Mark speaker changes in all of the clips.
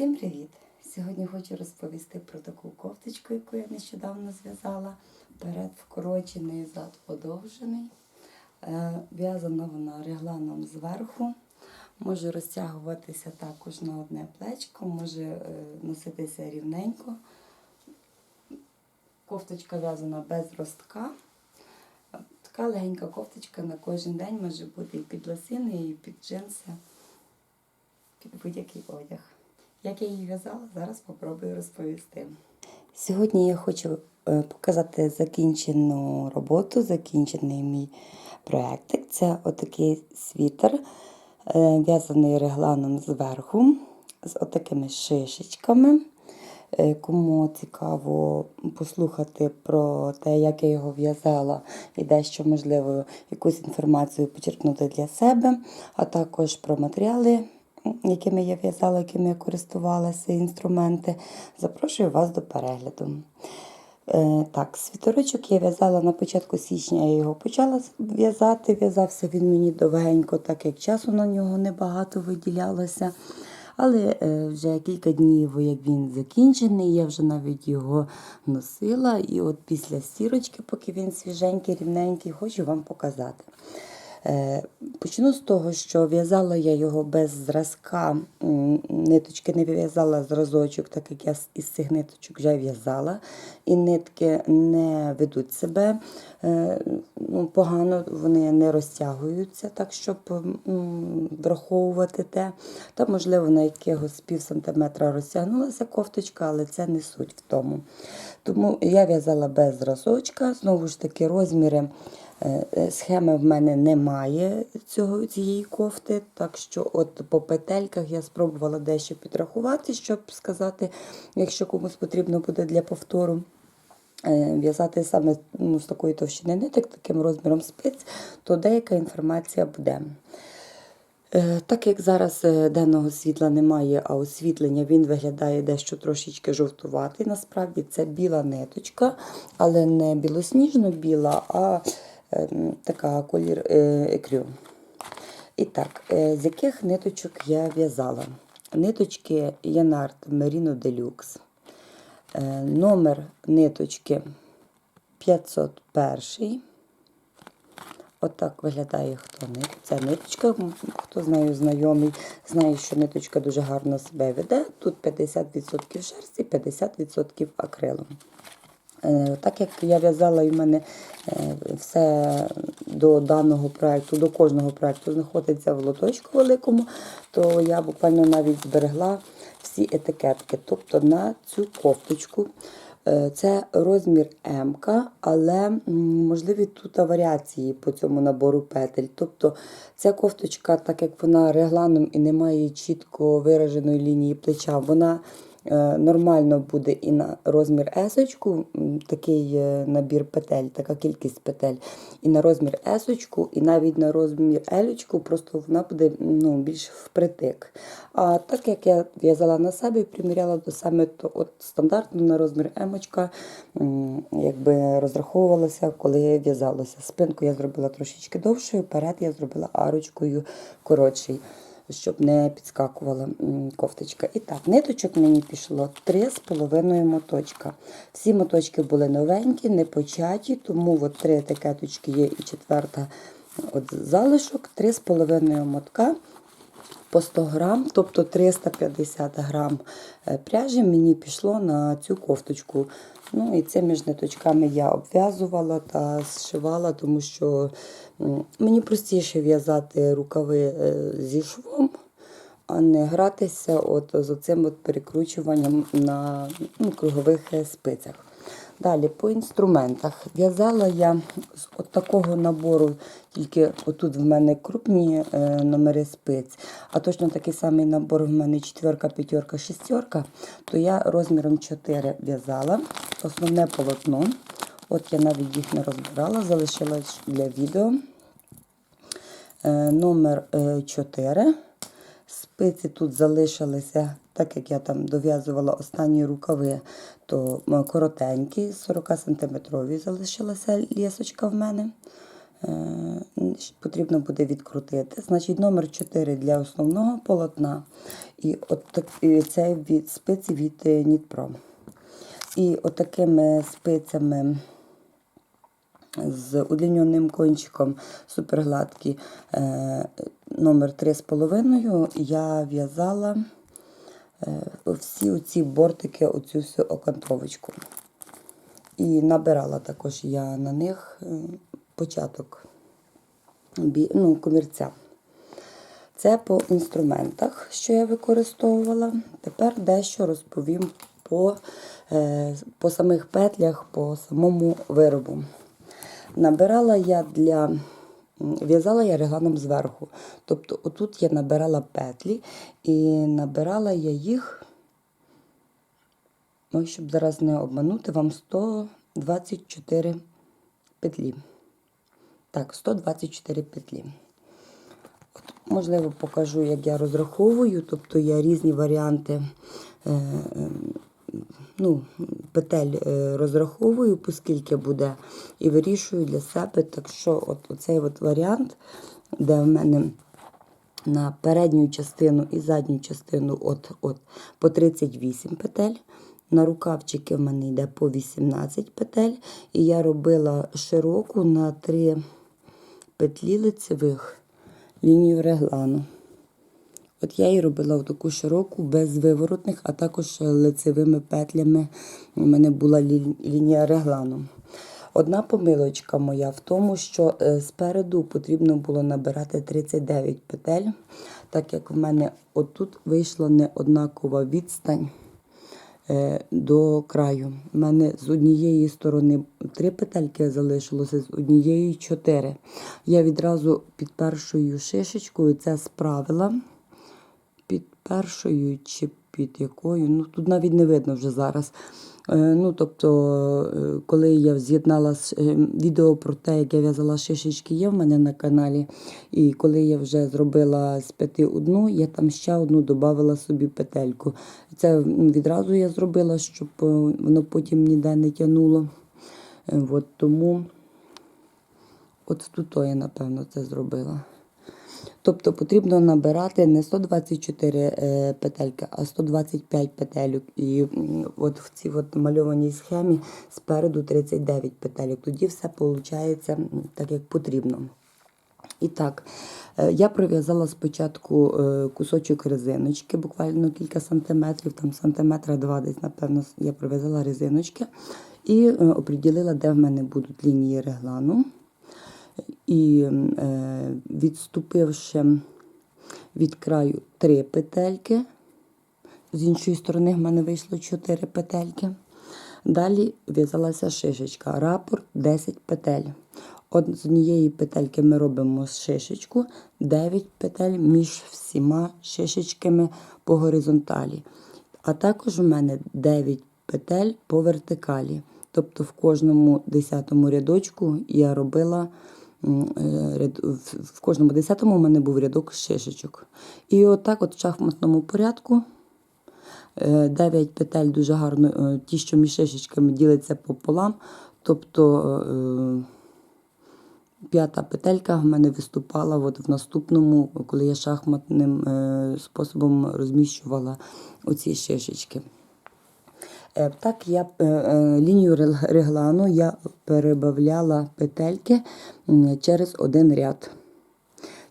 Speaker 1: Всім привіт! Сьогодні хочу розповісти про таку кофточку, яку я нещодавно зв'язала. Перед вкорочений, зад подовжений. Е, В'язана вона регланом зверху. Може розтягуватися також на одне плечко, може е, носитися рівненько. Кофточка в'язана без ростка. Така легенька кофточка на кожен день може бути і під лосини, і під джинси, під будь-який одяг. Як я її в'язала, зараз спробую розповісти. Сьогодні я хочу е, показати закінчену роботу, закінчений мій проєктик. Це отакий світер, е, в'язаний регланом зверху, з отакими шишечками. Е, Кому цікаво послухати про те, як я його в'язала, і дещо, можливо, якусь інформацію почерпнути для себе, а також про матеріали, якими я в'язала, якими я користувалася, інструменти, запрошую вас до перегляду. Е, Так, світорочок я в'язала на початку січня, я його почала в'язати. В'язався він мені довгенько, так як часу на нього небагато виділялося. Але е, вже кілька днів, як він закінчений, я вже навіть його носила. І от після стірочки, поки він свіженький, рівненький, хочу вам показати. Е, Почну з того, що в'язала я його без зразка, ниточки не в'язала зразочок, так як я із цих ниточок вже в'язала. І нитки не ведуть себе е, ну, погано, вони не розтягуються, так щоб враховувати те. Та, можливо, на якихось пів сантиметра розтягнулася кофточка, але це не суть в тому. Тому я в'язала без зразочка, знову ж таки, розміри. Е, Схеми в мене немає цього, цієї кофти, так що от по петельках я спробувала дещо підрахувати, щоб сказати, якщо комусь потрібно буде для повтору. е, В'язати саме ну, з такої товщини ниток, таким розміром спиць, то деяка інформація буде. Е, Так як зараз е, денного світла немає, а освітлення він виглядає дещо трошечки жовтуватий. Насправді це біла ниточка, але не білосніжно-біла, а така колір е, екрю. І так, е, з яких ниточок я в'язала? Ниточки Янард Merino Deluxe. Номер ниточки 501. Отак виглядає хто нит. Ця ниточка, хто з нею знайомий, знає, що ниточка дуже гарно себе веде. Тут 50% шерсті, 50% акрилу. Е, Так як я в'язала і в мене е, все до даного проєкту, до кожного проєкту знаходиться в лоточку великому, то я буквально навіть зберегла всі етикетки. Тобто на цю кофточку е, це розмір М, але можливі тут варіації по цьому набору петель. Тобто ця кофточка, так як вона регланом і не має чітко вираженої лінії плеча, вона Нормально буде і на розмір есочку, такий е, набір петель, така кількість петель, і на розмір есочку, і навіть на розмір елючку, просто вона буде ну, більш впритик. А так як я в'язала на себе і приміряла до саме, то от стандартно на розмір емочка якби розраховувалася, коли в'язалося. Спинку я зробила трошечки довшою, перед я зробила арочкою коротший щоб не підскакувала кофточка. І так, ниточок мені пішло 3,5 моточка. Всі моточки були новенькі, не початі, тому от три етикеточки є і четверта от залишок, 3,5 мотка. По 100 грам, тобто 350 грам е, пряжі мені пішло на цю кофточку. Ну і цими ж ниточками я обв'язувала та зшивала, тому що мені простіше в'язати рукави е, зі швом, а не гратися от з оцим от перекручуванням на ну, кругових е, спицях. Далі по інструментах. В'язала я з от такого набору, тільки отут в мене крупні е, номери спиць, а точно такий самий набор в мене четверка, п'ятерка, шестерка, то я розміром 4 в'язала. Основне полотно. От я навіть їх не розбирала, залишила для відео. Е, номер 4. Спиці тут залишилися, так як я там дов'язувала останні рукави, то коротенькі, 40 см залишилася лісочка в мене. е, потрібно буде відкрутити. Значить, номер 4 для основного полотна. І от так, це від спиці від е, Нітпро. І отакими спицями з удліненим кончиком супергладкі е, номер 3,5 я в'язала е, всі оці бортики, оцю всю окантовочку. І набирала також я на них е, початок ну, комірця. Це по інструментах, що я використовувала. Тепер дещо розповім по, е, по самих петлях, по самому виробу. Набирала я для в'язала я регланом зверху. Тобто, отут я набирала петлі і набирала я їх, ну, щоб зараз не обманути, вам 124 петлі. Так, 124 петлі. От, можливо, покажу, як я розраховую. Тобто я різні варіанти е, е, ну, петель е, розраховую, оскільки буде, і вирішую для себе. Так що от, оцей от варіант, де в мене на передню частину і задню частину от, от, по 38 петель. На рукавчики в мене йде по 18 петель. І я робила широку на 3 петлі лицевих лінію реглану. От я її робила в таку широку, без виворотних, а також лицевими петлями. У мене була лі- лінія реглану. Одна помилочка моя в тому, що е, спереду потрібно було набирати 39 петель, так як в мене отут вийшла неоднакова відстань е, до краю. У мене з однієї сторони три петельки залишилося, з однієї чотири. Я відразу під першою шишечкою це справила. Під першою чи під якою, ну тут навіть не видно вже зараз. Е, Ну, тобто, е, коли я з'єднала е, відео про те, як я в'язала шишечки, є в мене на каналі. І коли я вже зробила з п'яти одну, я там ще одну додавала собі петельку. Це відразу я зробила, щоб воно потім ніде не тянуло. От тому от тут я, напевно, це зробила. Тобто потрібно набирати не 124 е, петельки, а 125 петельок. І от в цій от мальованій схемі спереду 39 петельок. Тоді все виходить так, як потрібно. І так, е, я пров'язала спочатку е, кусочок резиночки, буквально кілька сантиметрів, там сантиметра два десь, напевно, я пров'язала резиночки і оприділила, де в мене будуть лінії реглану. І е, відступивши від краю три петельки, з іншої сторони в мене вийшло 4 петельки. Далі в'язалася шишечка. Рапорт 10 петель. От з однієї петельки ми робимо шишечку, 9 петель між всіма шишечками по горизонталі. А також у мене 9 петель по вертикалі. Тобто в кожному десятому рядочку я робила в- в кожному десятому у мене був рядок шишечок. І отак, от в шахматному порядку, 9 петель дуже гарно, е, ті, що між шишечками діляться пополам. Тобто е, п'ята петелька в мене виступала от в наступному, коли я шахматним е, способом розміщувала оці шишечки. Е, Так, я е, е, лінію реглану я перебавляла петельки через один ряд.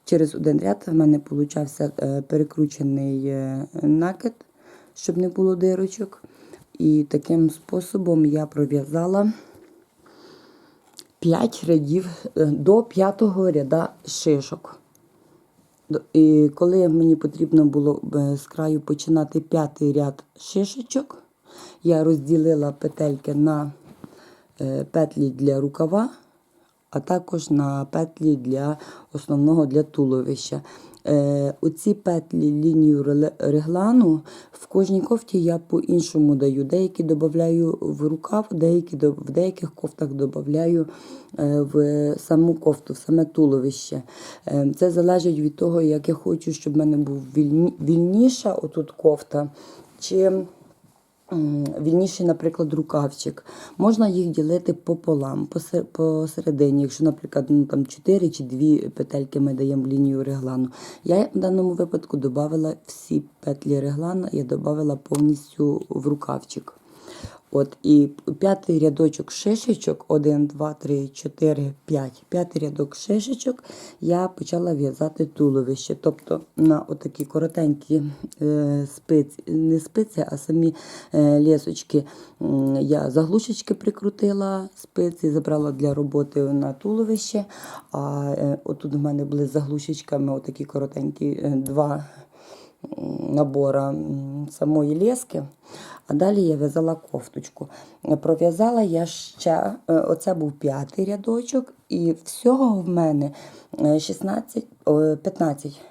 Speaker 1: Через один ряд в мене получався перекручений накид, щоб не було дирочок. І таким способом я пров'язала 5 рядів до п'ятого ряда шишок. І коли мені потрібно було з краю починати п'ятий ряд шишечок, я розділила петельки на е, петлі для рукава, а також на петлі для основного для туловища. Е, оці петлі лінію реглану в кожній кофті я по-іншому даю. Деякі додаю в рукав, деякі в деяких кофтах додаю е, в саму кофту, в саме туловище. Це залежить від того, як я хочу, щоб в мене був вільні, вільніша отут кофта, чи вільніший, наприклад, рукавчик. Можна їх ділити пополам, посе- посередині. Якщо, наприклад, ну, там 4 чи 2 петельки ми даємо в лінію реглану. Я в даному випадку додавала всі петлі реглана, я додавала повністю в рукавчик. От і п'ятий рядочок шишечок, 1, 2, 3, 4, 5. П'ятий рядок шишечок я почала в'язати туловище. Тобто на отакі коротенькі е, спиці, не спиці, а самі е, лісочки я заглушечки прикрутила спиці, забрала для роботи на туловище. А е, отут у мене були з заглушечками отакі коротенькі е, два набора самої лески. А далі я в'язала кофточку. Пров'язала я ще, е, оце був п'ятий рядочок, і всього в мене е, 16, 15.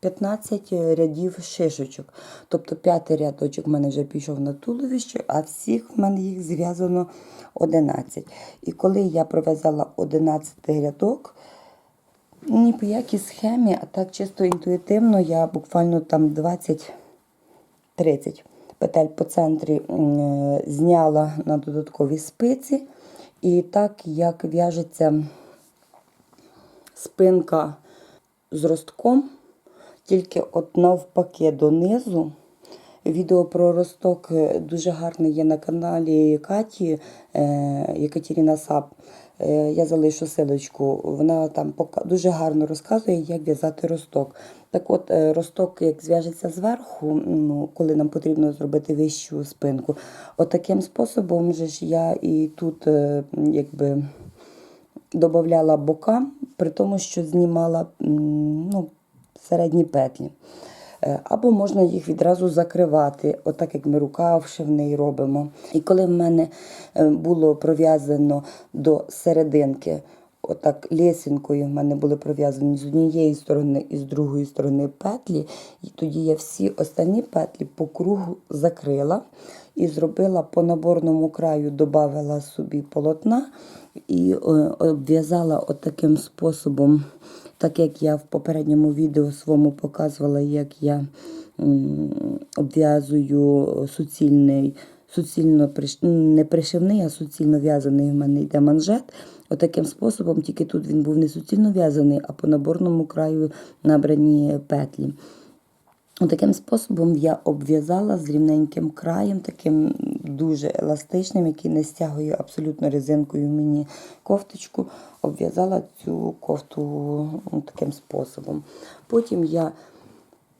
Speaker 1: 15 рядів шишечок. Тобто п'ятий рядочок в мене вже пішов на туловище, а всіх в мене їх зв'язано 11. І коли я пров'язала 11 рядок, ні по якій схемі, а так чисто інтуїтивно, я буквально там 20 30 петель по центрі е, зняла на додаткові спиці. І так як в'яжеться спинка з ростком, тільки от навпаки донизу. Відео про росток е, дуже гарне є на каналі Каті е, Екатерина Сап. Е, Я залишу силочку. Вона там дуже гарно розказує, як в'язати росток. Так от, е, росток, як зв'яжеться зверху, ну, коли нам потрібно зробити вищу спинку. От таким способом же ж я і тут е, якби додавала бока, при тому, що знімала ну, середні петлі. Е, Або можна їх відразу закривати, отак як ми рукав шивний робимо. І коли в мене е, було пров'язано до серединки, отак лесінкою в мене були пров'язані з однієї сторони і з другої сторони петлі, і тоді я всі останні петлі по кругу закрила і зробила по наборному краю, додавала собі полотна і е, обв'язала отаким способом. Так як я в попередньому відео своєму показувала, як я обв'язую суцільний, суцільно не пришивний, а суцільно в'язаний в мене йде манжет. Отаким способом, тільки тут він був не суцільно в'язаний, а по наборному краю набрані петлі. Таким способом я обв'язала з рівненьким краєм, таким дуже еластичним, який не стягує абсолютно резинкою мені кофточку. Обв'язала цю кофту ну, таким способом. Потім я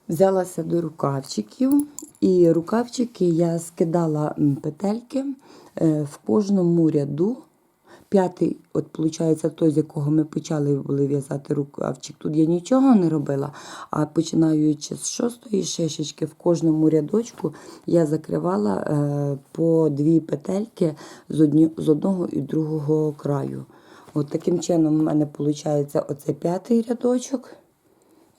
Speaker 1: взялася до рукавчиків, і рукавчики я скидала петельки е, в кожному ряду. П'ятий, от виходить, той, з якого ми почали були в'язати рукавчик. Тут я нічого не робила, а починаючи з шостої шишечки, в кожному рядочку я закривала е, по дві петельки з, одні, з одного і другого краю. От таким чином в мене виходить оце п'ятий рядочок.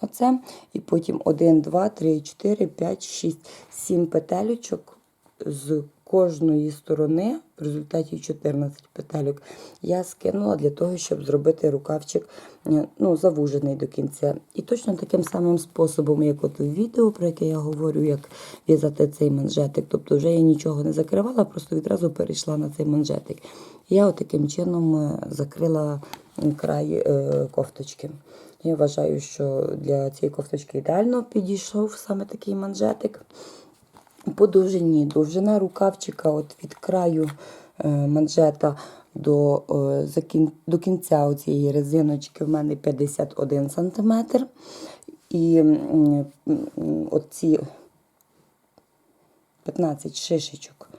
Speaker 1: Оце. І потім 1, 2, 3, 4, 5, 6, 7 петелечок з кожної сторони, в результаті 14 петельок, я скинула для того, щоб зробити рукавчик е, ну, завужений до кінця. І точно таким самим способом, як от в відео, про яке я говорю, як в'язати цей манжетик. Тобто вже я нічого не закривала, просто відразу перейшла на цей манжетик. Я таким чином е, закрила край е, кофточки. Я вважаю, що для цієї кофточки ідеально підійшов саме такий манжетик. По довжині, довжина рукавчика от від краю е, манжета до, е, до кінця цієї резиночки в мене 51 см. І оці 15 шишечок,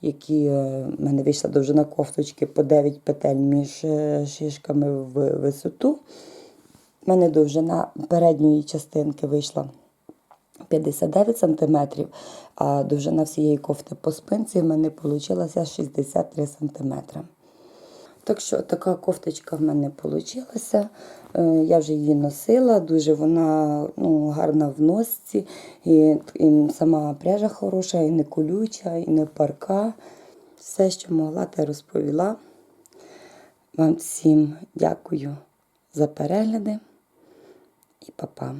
Speaker 1: які е, в мене вийшла довжина кофточки по 9 петель між шишками в висоту. У мене довжина передньої частинки вийшла 59 см, а довжина всієї кофти по спинці в мене вийшла 63 см. Так що така кофточка в мене вийшла. Я вже її носила, дуже вона ну, гарна в носці, і, і сама пряжа хороша, і не колюча, і не парка. Все, що могла, те розповіла. Вам всім дякую за перегляди і па-па.